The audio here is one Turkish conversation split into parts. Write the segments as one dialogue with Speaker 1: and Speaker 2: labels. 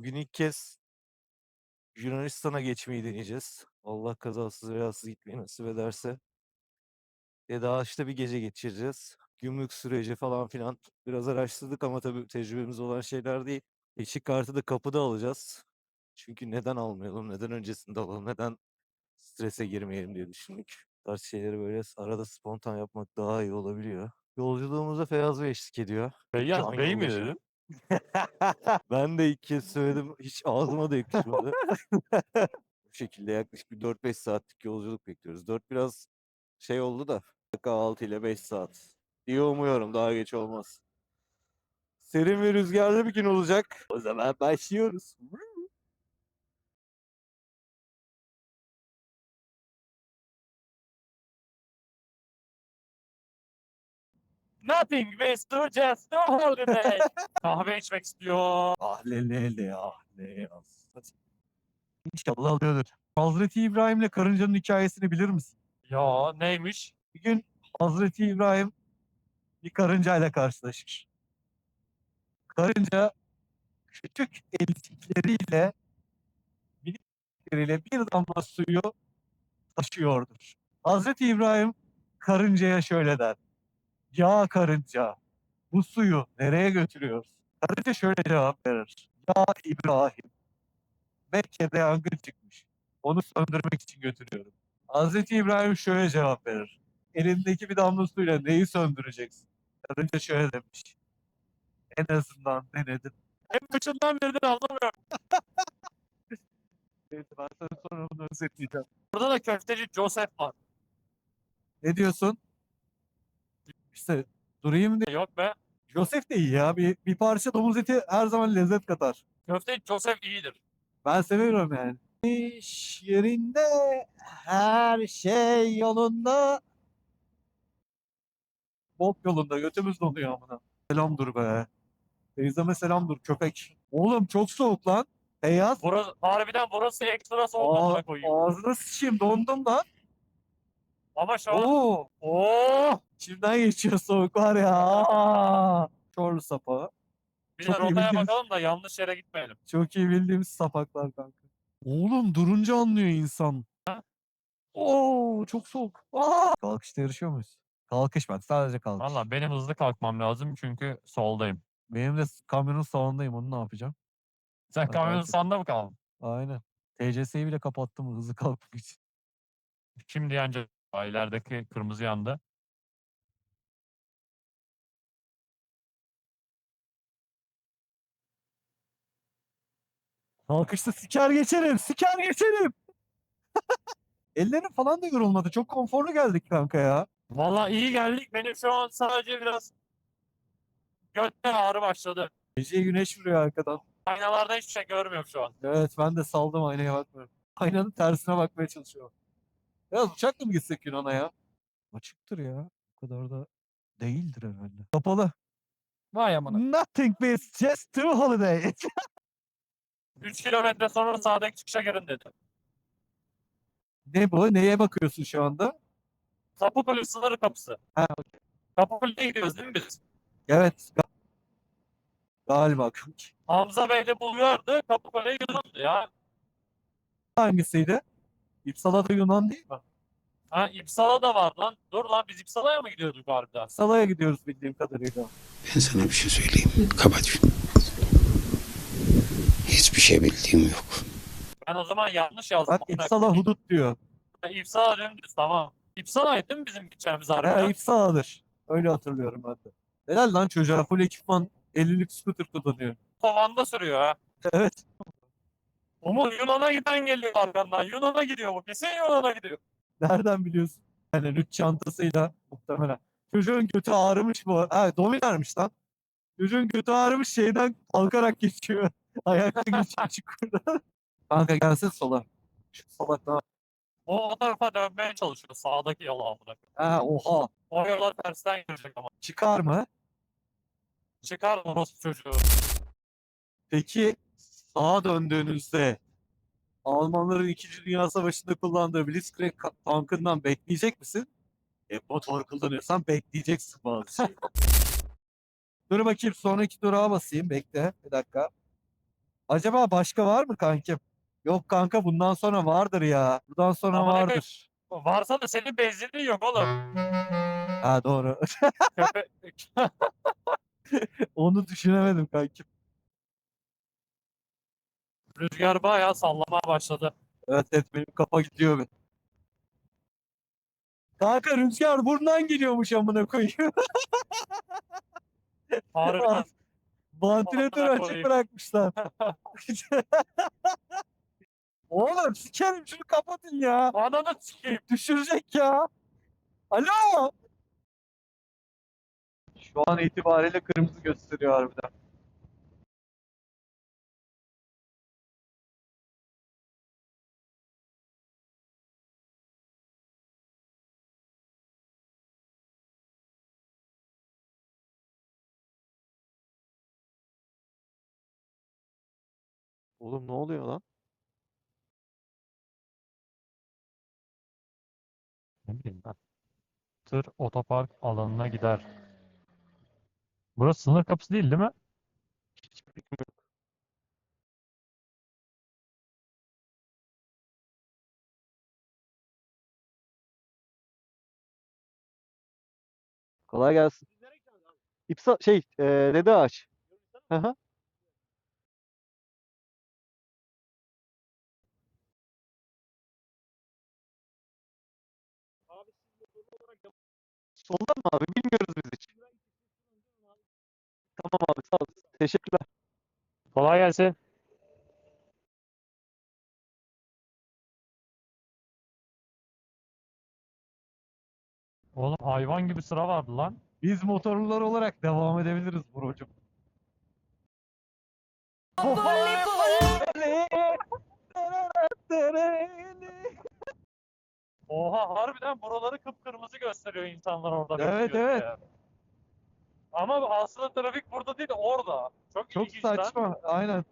Speaker 1: Bugün ilk kez Yunanistan'a geçmeyi deneyeceğiz. Allah kazasız belasız gitmeyi nasip ederse. E daha işte bir gece geçireceğiz. Gümrük süreci falan filan biraz araştırdık ama tabii tecrübemiz olan şeyler değil. Eşik kartı da kapıda alacağız. Çünkü neden almayalım, neden öncesinde alalım, neden strese girmeyelim diye düşündük. Bu tarz şeyleri böyle arada spontan yapmak daha iyi olabiliyor. Yolculuğumuza Feyyaz Bey eşlik ediyor.
Speaker 2: Feyyaz
Speaker 1: Can
Speaker 2: Bey mi
Speaker 1: yoldaşı.
Speaker 2: dedin?
Speaker 1: Ben de ilk kez söyledim. Hiç ağzıma da yakışmadı. Bu şekilde yaklaşık bir 4-5 saatlik yolculuk bekliyoruz. 4 biraz şey oldu da. Kahvaltı ile 5 saat. İyi umuyorum daha geç olmaz. Serin ve rüzgarlı bir gün olacak. O zaman başlıyoruz.
Speaker 2: Nothing Mr. Just a holiday. Kahve içmek istiyor.
Speaker 1: Ah le le le ah le.
Speaker 3: İnşallah alıyordur. Hazreti İbrahim'le karıncanın hikayesini bilir misin?
Speaker 2: Ya neymiş?
Speaker 3: Bir gün Hazreti İbrahim bir karıncayla karşılaşır. Karınca küçük elçikleriyle minikleriyle bir damla suyu taşıyordur. Hazreti İbrahim karıncaya şöyle der. Ya karınca bu suyu nereye götürüyorsun? Karınca şöyle cevap verir. Ya İbrahim Mekke'de yangın çıkmış. Onu söndürmek için götürüyorum. Hazreti İbrahim şöyle cevap verir. Elindeki bir damla suyla neyi söndüreceksin? Karınca şöyle demiş. En azından denedim.
Speaker 2: En başından beridir anlamıyorum.
Speaker 3: Evet, ben sana sonra bunu özetleyeceğim.
Speaker 2: Burada da köfteci Joseph var.
Speaker 3: Ne diyorsun? İşte durayım diye.
Speaker 2: Yok be.
Speaker 3: Joseph de iyi ya. Bir, bir parça domuz eti her zaman lezzet katar.
Speaker 2: Köfteci Joseph iyidir.
Speaker 3: Ben seviyorum yani. İş yerinde her şey yolunda. Bok yolunda götümüz donuyor amına. Selamdır be. Teyzeme selamdır köpek. Oğlum çok soğuk lan. Beyaz.
Speaker 2: Burası, harbiden burası ekstra soğuk
Speaker 3: Aa,
Speaker 2: koyayım.
Speaker 3: ağzına sıçayım dondum lan.
Speaker 2: Ama şu an
Speaker 3: Oo. Oo. İçimden geçiyor soğuk var ya. Aa. Çorlu sapağı.
Speaker 2: bir
Speaker 3: çok
Speaker 2: de
Speaker 3: iyi
Speaker 2: rotaya
Speaker 3: bildiniz.
Speaker 2: bakalım da yanlış yere gitmeyelim.
Speaker 3: Çok iyi bildiğimiz sapaklar kanka. Oğlum durunca anlıyor insan. Oo çok soğuk. Aa! Kalkışta yarışıyor muyuz? Kalkış ben sadece kalkış.
Speaker 2: Valla benim hızlı kalkmam lazım çünkü soldayım.
Speaker 3: Benim de s- kamyonun sağındayım onu ne yapacağım?
Speaker 2: Sen
Speaker 3: Ben
Speaker 2: kamyonun
Speaker 3: artık-
Speaker 2: sağında mı kaldın?
Speaker 3: Aynen. TCS'yi bile kapattım hızlı kalkmak için.
Speaker 2: Şimdi yanacak. Aa, ilerideki kırmızı yandı.
Speaker 3: Kalkışta siker geçerim, siker geçerim. Ellerim falan da yorulmadı. Çok konforlu geldik kanka ya.
Speaker 2: Valla iyi geldik. Benim şu an sadece biraz götten ağrı başladı.
Speaker 3: Gece güneş vuruyor arkadan.
Speaker 2: Aynalarda hiçbir şey görmüyorum şu an.
Speaker 3: Evet ben de saldım aynaya bakmıyorum. Aynanın tersine bakmaya çalışıyorum. Biraz uçakla mı gitsek Yunan'a ya? Açıktır ya. O kadar da değildir herhalde. Kapalı.
Speaker 2: Vay amına.
Speaker 3: Nothing biz just two holiday.
Speaker 2: 3 kilometre sonra sağdaki çıkışa girin dedi.
Speaker 3: ne bu? Neye bakıyorsun şu anda?
Speaker 2: Kapıkule sınır kapısı.
Speaker 3: Ha,
Speaker 2: Kapıkule'ye gidiyoruz değil mi biz?
Speaker 3: Evet. ga- Galiba.
Speaker 2: Hamza Bey de buluyordu. Kapıkule'ye gidiyordu ya.
Speaker 3: Hangisiydi? İpsala da Yunan değil mi?
Speaker 2: Ha İpsala da var lan. Dur lan biz İpsala'ya mı gidiyorduk harbiden?
Speaker 3: İpsala'ya gidiyoruz bildiğim kadarıyla.
Speaker 4: Ben sana bir şey söyleyeyim. Kapat şunu. Hiçbir şey bildiğim yok.
Speaker 2: Ben o zaman yanlış yazdım.
Speaker 3: Bak İpsala hudut diyor.
Speaker 2: Ha, İpsala dümdüz tamam. İpsala'ydı değil mi bizim gideceğimiz
Speaker 3: Ha,
Speaker 2: harbiden?
Speaker 3: İpsala'dır. Öyle hatırlıyorum ben de. Helal lan çocuğa full ekipman 50'lik scooter kullanıyor.
Speaker 2: Kovanda sürüyor ha.
Speaker 3: Evet.
Speaker 2: Umut Yunan'a giden geliyor arkandan. Yunan'a gidiyor bu. Kesin Yunan'a gidiyor.
Speaker 3: Nereden biliyorsun? Yani lüt çantasıyla muhtemelen. Çocuğun götü ağrımış bu. Ha dominarmış lan. Çocuğun götü ağrımış şeyden kalkarak geçiyor. Ayakta geçiyor çukurdan. Kanka gelsin sola. Şu salak daha.
Speaker 2: O, o tarafa dönmeye çalışıyor. Sağdaki yola amına.
Speaker 3: Ha oha.
Speaker 2: O yola tersten girecek ama.
Speaker 3: Çıkar mı?
Speaker 2: Çıkar orospu çocuğu.
Speaker 3: Peki sağa döndüğünüzde Almanların 2. Dünya Savaşı'nda kullandığı Blitzkrieg tankından bekleyecek misin? E, motor kullanıyorsan bekleyeceksin bazı şeyi. Dur bakayım sonraki durağa basayım. Bekle bir dakika. Acaba başka var mı kankim? Yok kanka bundan sonra vardır ya. Bundan sonra
Speaker 2: koyayım.
Speaker 3: vardır.
Speaker 2: Varsa da senin benzinin yok oğlum.
Speaker 3: Ha doğru. Onu düşünemedim kankim.
Speaker 2: Rüzgar bayağı sallamaya başladı.
Speaker 3: Evet evet benim kafa gidiyor be. Kanka rüzgar buradan geliyormuş amına koyayım.
Speaker 2: Harbiden.
Speaker 3: Vantilatör
Speaker 2: Amına
Speaker 3: açık
Speaker 2: koyayım.
Speaker 3: bırakmışlar. Oğlum sikerim şunu kapatın ya.
Speaker 2: Ananı sikeyim.
Speaker 3: Düşürecek ya. Alo. Şu an itibariyle kırmızı gösteriyor harbiden.
Speaker 1: Oğlum ne oluyor lan?
Speaker 2: Ne bileyim ben. Tır otopark alanına gider. Burası sınır kapısı değil değil mi?
Speaker 1: Hiçbir fikrim yok. Kolay gelsin. İpsa şey, e, Dede Ağaç. Hı hı. Soldan mı abi? Bilmiyoruz biz hiç. Tamam abi sağ ol. Teşekkürler.
Speaker 2: Kolay gelsin. Oğlum hayvan gibi sıra vardı lan.
Speaker 3: Biz motorlular olarak devam edebiliriz brocum.
Speaker 2: Oha harbiden buraları kıpkırmızı gösteriyor insanlar orada
Speaker 3: Evet, evet.
Speaker 2: diye. Ama aslında trafik burada değil orada. Çok,
Speaker 3: Çok
Speaker 2: ilginç lan.
Speaker 3: saçma. Aynen.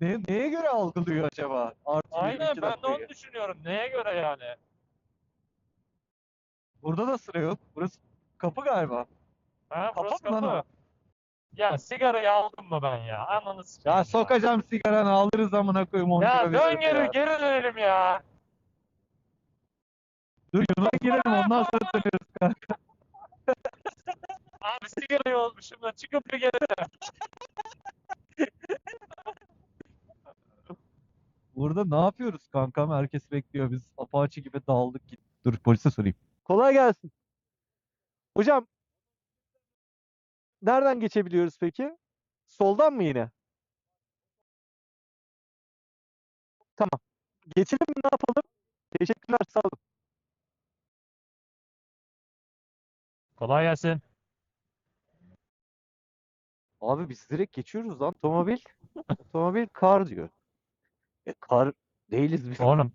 Speaker 3: Ne, neye göre algılıyor acaba? Artı
Speaker 2: Aynen
Speaker 3: 22
Speaker 2: ben de
Speaker 3: dakikayı.
Speaker 2: onu düşünüyorum. Neye göre yani?
Speaker 3: Burada da sıra yok. Burası kapı galiba.
Speaker 2: Ha, burası
Speaker 3: Kapat lan
Speaker 2: kapı.
Speaker 3: o.
Speaker 2: Ya sigarayı aldım mı ben ya? Ananı
Speaker 3: Ya sokacağım sigaranı alırız amına koyayım 10
Speaker 2: Ya dön geri,
Speaker 3: ya.
Speaker 2: geri dönelim ya.
Speaker 3: Dur Yunan'a girelim ondan sonra döneriz kanka.
Speaker 2: Abi sigarayı olmuşum da çıkıp bir dön.
Speaker 3: Burada ne yapıyoruz kankam? Herkes bekliyor. Biz Apache gibi dağıldık gittik. Dur polise sorayım. Kolay gelsin.
Speaker 1: Hocam nereden geçebiliyoruz peki? Soldan mı yine? Tamam. Geçelim mi ne yapalım? Teşekkürler sağ olun.
Speaker 2: Kolay gelsin.
Speaker 1: Abi biz direkt geçiyoruz lan. Otomobil. Otomobil kar diyor. E, kar değiliz biz.
Speaker 2: Oğlum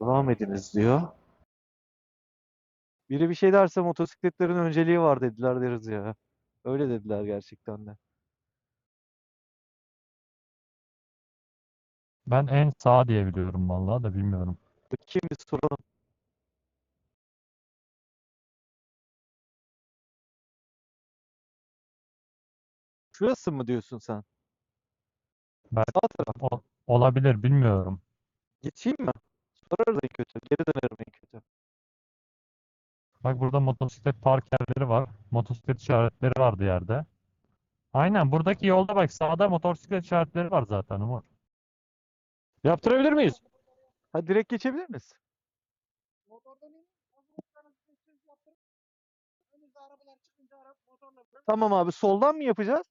Speaker 1: Devam ediniz diyor. Biri bir şey derse motosikletlerin önceliği var dediler deriz ya. Öyle dediler gerçekten de.
Speaker 2: ben en sağ diye biliyorum vallahi da bilmiyorum.
Speaker 1: Bir soralım. Şurası mı diyorsun sen?
Speaker 2: Ben-
Speaker 1: Sağ taraf.
Speaker 2: O- olabilir bilmiyorum.
Speaker 1: Geçeyim mi? Sorarız en kötü. Geri dönerim en kötü.
Speaker 2: Bak burada motosiklet park yerleri var. Motosiklet işaretleri vardı yerde. Aynen buradaki yolda bak sağda motosiklet işaretleri var zaten Umur. Yaptırabilir miyiz?
Speaker 1: Ha direkt geçebilir miyiz? Tamam abi soldan mı yapacağız?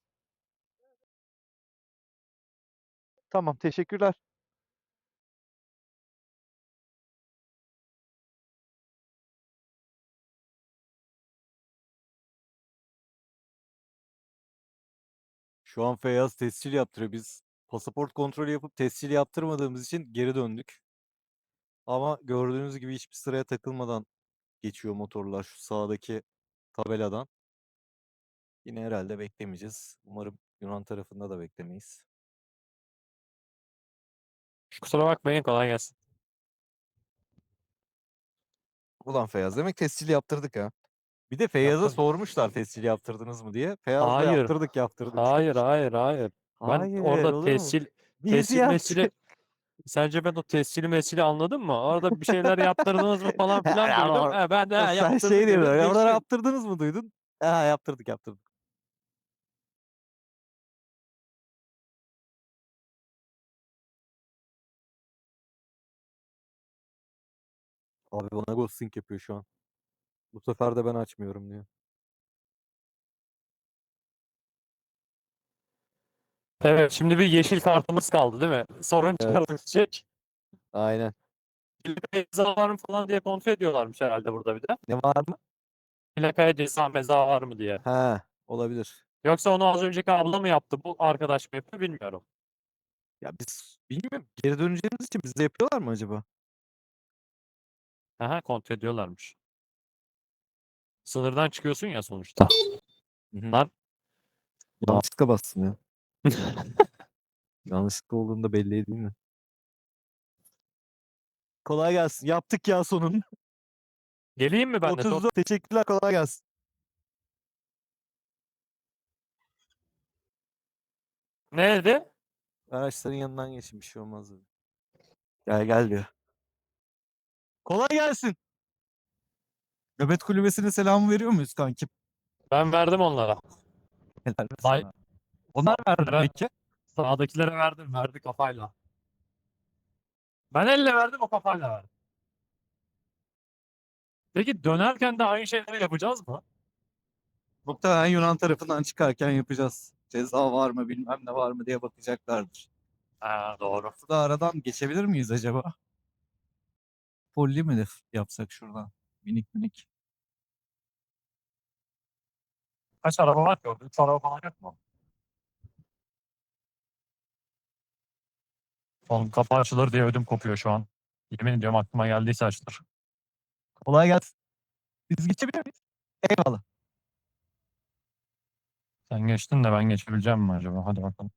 Speaker 1: Tamam teşekkürler. Şu an Feyyaz tescil yaptırıyor. Biz pasaport kontrolü yapıp tescil yaptırmadığımız için geri döndük. Ama gördüğünüz gibi hiçbir sıraya takılmadan geçiyor motorlar şu sağdaki tabeladan. Yine herhalde beklemeyeceğiz. Umarım Yunan tarafında da beklemeyiz.
Speaker 2: Kusura bakmayın kolay gelsin.
Speaker 1: Ulan Feyyaz demek tescil yaptırdık ha.
Speaker 3: Bir de Feyyaz'a
Speaker 2: Yaptırdım.
Speaker 3: sormuşlar tescil yaptırdınız mı diye. Feyyaz da
Speaker 2: Hayır.
Speaker 3: yaptırdık yaptırdık.
Speaker 2: Hayır hayır hayır. Ben
Speaker 3: Hayır,
Speaker 2: orada
Speaker 3: olur mu?
Speaker 2: tescil tescil sence ben o tescili mesili anladım mı? Orada bir şeyler yaptırdınız mı falan filan duydum.
Speaker 3: or-
Speaker 2: He, ben de ha,
Speaker 3: Sen şey
Speaker 2: dedim,
Speaker 3: diyorlar. Ya oraları
Speaker 2: geçtim.
Speaker 3: yaptırdınız mı duydun? Ha yaptırdık yaptırdık. Abi bana ghosting yapıyor şu an. Bu sefer de ben açmıyorum diyor.
Speaker 2: Evet şimdi bir yeşil kartımız kaldı değil mi? Sorun
Speaker 3: Evet. Aynen.
Speaker 2: Plakaya ceza var mı falan diye kontrol ediyorlarmış herhalde burada bir de.
Speaker 3: Ne var mı?
Speaker 2: Plakaya ceza meza var mı diye.
Speaker 3: Ha olabilir.
Speaker 2: Yoksa onu az önceki abla mı yaptı bu arkadaş mı yapıyor bilmiyorum.
Speaker 3: Ya biz bilmiyorum. Geri döneceğimiz için bizde yapıyorlar mı acaba?
Speaker 2: Aha kontrol ediyorlarmış. Sınırdan çıkıyorsun ya sonuçta.
Speaker 3: Hı hı.
Speaker 2: Lan
Speaker 3: Yanlışlıkla bastım ya. Yanlışlıkla olduğunda belli edeyim mi? Kolay gelsin. Yaptık ya sonun.
Speaker 2: geleyim mi ben de? Son-
Speaker 3: 34 teşekkürler kolay gelsin.
Speaker 2: Nerede?
Speaker 3: Araçların yanından geçin bir şey olmaz dedi. Gel gel diyor. Kolay gelsin. Nöbet kulübesine selam veriyor muyuz kankim?
Speaker 2: Ben verdim onlara.
Speaker 3: Helal
Speaker 2: Vay.
Speaker 3: sana. Onlar verdi
Speaker 2: Ben-
Speaker 3: peki.
Speaker 2: Sağdakilere verdim. Verdi kafayla. Ben elle verdim o kafayla verdi. Peki dönerken de aynı şeyleri yapacağız mı?
Speaker 5: Muhtemelen Yunan tarafından çıkarken yapacağız. Ceza var mı bilmem ne var mı diye bakacaklardır.
Speaker 2: Ha doğru.
Speaker 5: Burada aradan geçebilir miyiz acaba? Polli mi de yapsak şuradan? Minik minik.
Speaker 2: Kaç araba var ki orada? Üç araba falan yok mu? Oğlum kapı açılır diye ödüm kopuyor şu an. Yemin ediyorum aklıma geldiyse açılır.
Speaker 5: Kolay gelsin. Biz geçebilir miyiz? Eyvallah.
Speaker 2: Sen geçtin de ben geçebileceğim mi acaba? Hadi bakalım.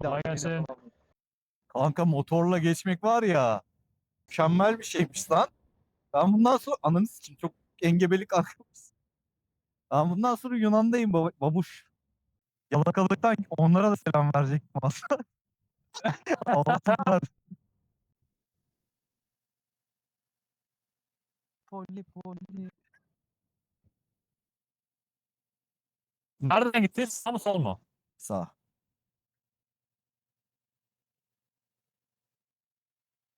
Speaker 2: Kolay gelsin.
Speaker 5: Kanka motorla geçmek var ya. Mükemmel bir şeymiş lan. Ben bundan sonra ananı için çok engebelik aklımız. Ben bundan sonra Yunan'dayım baba- babuş. Yalakalıktan onlara da selam verecektim aslında. Altınlar. Polli polli.
Speaker 2: Nereden gittin? Sağ mı sol mu?
Speaker 5: Sağ.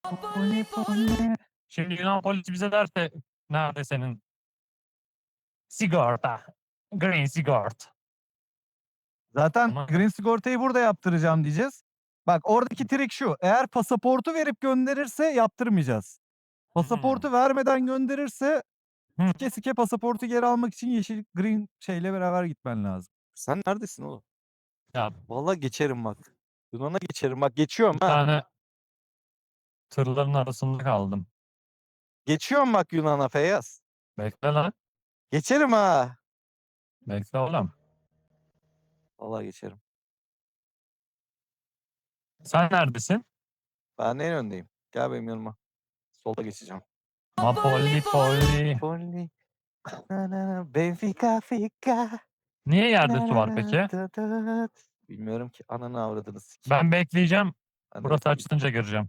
Speaker 5: Polli polli.
Speaker 2: Şimdi Yunan polisi bize derse nerede senin sigorta? Green sigort.
Speaker 5: Zaten
Speaker 2: Ama-
Speaker 5: green sigortayı burada yaptıracağım diyeceğiz. Bak oradaki trik şu. Eğer pasaportu verip gönderirse yaptırmayacağız. Pasaportu vermeden gönderirse
Speaker 2: Hı.
Speaker 5: sike sike pasaportu geri almak için yeşil green şeyle beraber gitmen lazım.
Speaker 3: Sen neredesin oğlum?
Speaker 2: Ya
Speaker 3: Vallahi geçerim bak. Yunan'a geçerim bak geçiyorum
Speaker 2: bir
Speaker 3: ha.
Speaker 2: tane tırların arasında kaldım.
Speaker 3: Geçiyorum bak Yunan'a Feyyaz.
Speaker 2: Bekle lan.
Speaker 3: Geçerim ha.
Speaker 2: Bekle oğlum.
Speaker 3: Vallahi geçerim.
Speaker 2: Sen neredesin?
Speaker 3: Ben en öndeyim. Gel benim yanıma. Solda geçeceğim.
Speaker 2: Napoli poli.
Speaker 3: Polli. Na na na, Benfica Fica.
Speaker 2: Niye yerde su var peki?
Speaker 3: Bilmiyorum ki ananı avradını sik.
Speaker 2: Ben bekleyeceğim. Burası açılınca gireceğim.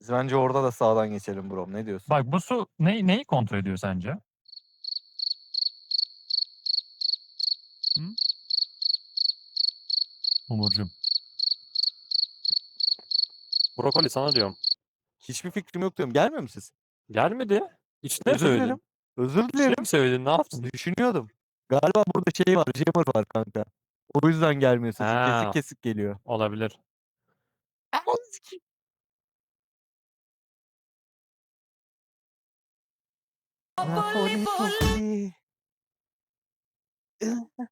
Speaker 3: Biz bence orada da sağdan geçelim bro. Ne diyorsun?
Speaker 2: Bak bu su ne, neyi kontrol ediyor sence? Hı? Umurcuğum. Brokoli sana diyorum.
Speaker 3: Hiçbir fikrim yok diyorum. Gelmiyor mu ses?
Speaker 2: Gelmedi. İçine
Speaker 3: Özür
Speaker 2: söyledin?
Speaker 3: dilerim. Özür
Speaker 2: İçine
Speaker 3: dilerim.
Speaker 2: mi söyledin? Ne yaptın?
Speaker 3: Düşünüyordum. Galiba burada şey var. Jammer var kanka. O yüzden gelmiyor sesim.
Speaker 2: Ha.
Speaker 3: Kesik kesik geliyor.
Speaker 2: Olabilir.
Speaker 3: Napoli, Napoli.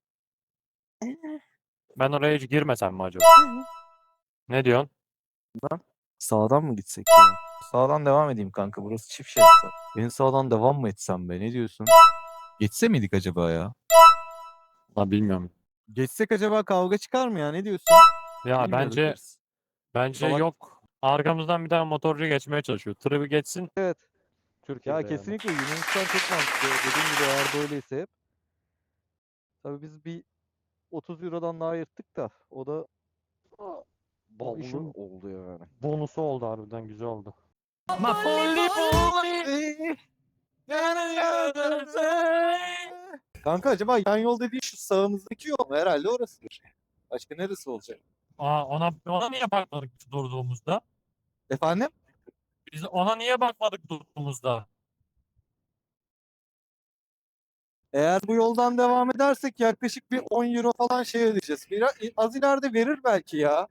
Speaker 2: Ben oraya hiç girmesem mi acaba? Ne diyorsun?
Speaker 3: Sağdan mı gitsek ya? Sağdan devam edeyim kanka. Burası çift şerit. Ben sağdan devam mı etsem be? Ne diyorsun? Geçse miydik acaba ya?
Speaker 2: La bilmiyorum.
Speaker 3: Geçsek acaba kavga çıkar mı ya? Ne diyorsun?
Speaker 2: Ya
Speaker 1: Bilmiyorduk
Speaker 2: bence
Speaker 1: biz.
Speaker 2: bence
Speaker 1: Salak.
Speaker 2: yok. Arkamızdan bir tane motorcu geçmeye çalışıyor. Tırı bir geçsin.
Speaker 6: Evet.
Speaker 2: Türkiye'de
Speaker 6: Ya
Speaker 2: yani.
Speaker 6: kesinlikle Yunanistan çok mantıklı. Dediğim gibi eğer böyleyse hep. Tabii biz bir 30 Euro'dan daha yırttık da o da
Speaker 2: Ballı
Speaker 6: işim oldu yani.
Speaker 2: bonusu oldu harbiden güzel oldu.
Speaker 3: Kanka acaba yan yol dediğin şu sağımızdaki yol mu? Herhalde orasıdır. Başka neresi olacak?
Speaker 2: Aa ona ona niye bakmadık durduğumuzda?
Speaker 3: Efendim?
Speaker 2: Biz ona niye bakmadık durduğumuzda?
Speaker 3: Eğer bu yoldan devam edersek yaklaşık bir 10 euro falan şey ödeyeceğiz. Biraz, az ileride verir belki ya.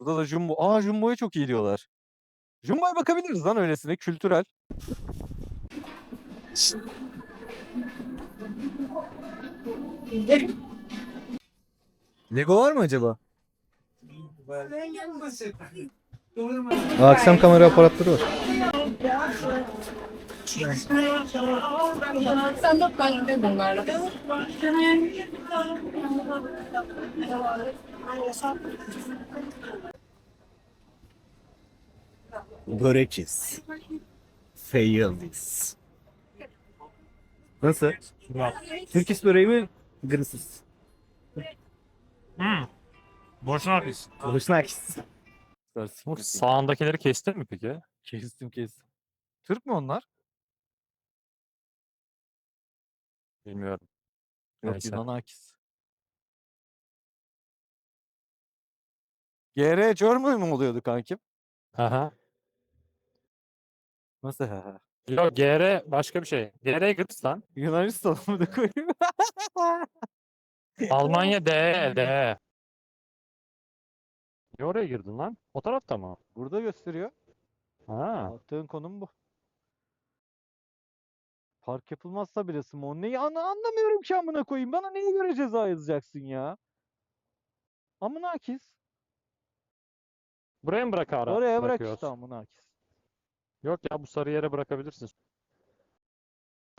Speaker 3: Burada da Jumbo. Aa Jumbo'ya çok iyi diyorlar. Jumbo'ya bakabiliriz lan öylesine kültürel. Lego var mı acaba?
Speaker 6: Akşam kamera aparatları var.
Speaker 7: De bunlarla.
Speaker 3: Börekiz. Failiz. Nasıl? Türk iş böreği mi? Gırsız.
Speaker 2: Hmm. Boşuna biz.
Speaker 3: Boşnakis.
Speaker 2: Sağındakileri kestin mi peki?
Speaker 3: Kestim kestim. Türk mü onlar?
Speaker 2: Bilmiyorum.
Speaker 3: Yok
Speaker 2: Neyse.
Speaker 3: Yunanakis. GR German mi oluyordu kankim?
Speaker 2: Aha.
Speaker 3: Nasıl? ha?
Speaker 2: Yok GR başka bir şey. GR Gırstan.
Speaker 3: Yunanistan mı da koyayım?
Speaker 2: Almanya DE DE. Niye oraya girdin lan? O tarafta mı?
Speaker 6: Burada gösteriyor.
Speaker 2: Ha.
Speaker 6: Attığın konum bu. Park yapılmazsa bile Simon. Neyi Ana- anlamıyorum ki amına koyayım. Bana neye göre ceza yazacaksın ya? Amına akis.
Speaker 2: Buraya mı bırak ara?
Speaker 6: Oraya bırak
Speaker 2: bırakıyoruz?
Speaker 6: işte amına akis.
Speaker 2: Yok ya bu sarı yere bırakabilirsin.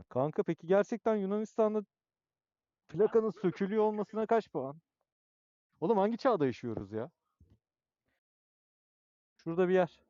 Speaker 6: Kanka peki gerçekten Yunanistan'da plakanın sökülüyor olmasına kaç puan? Oğlum hangi çağda yaşıyoruz ya? Şurada bir yer.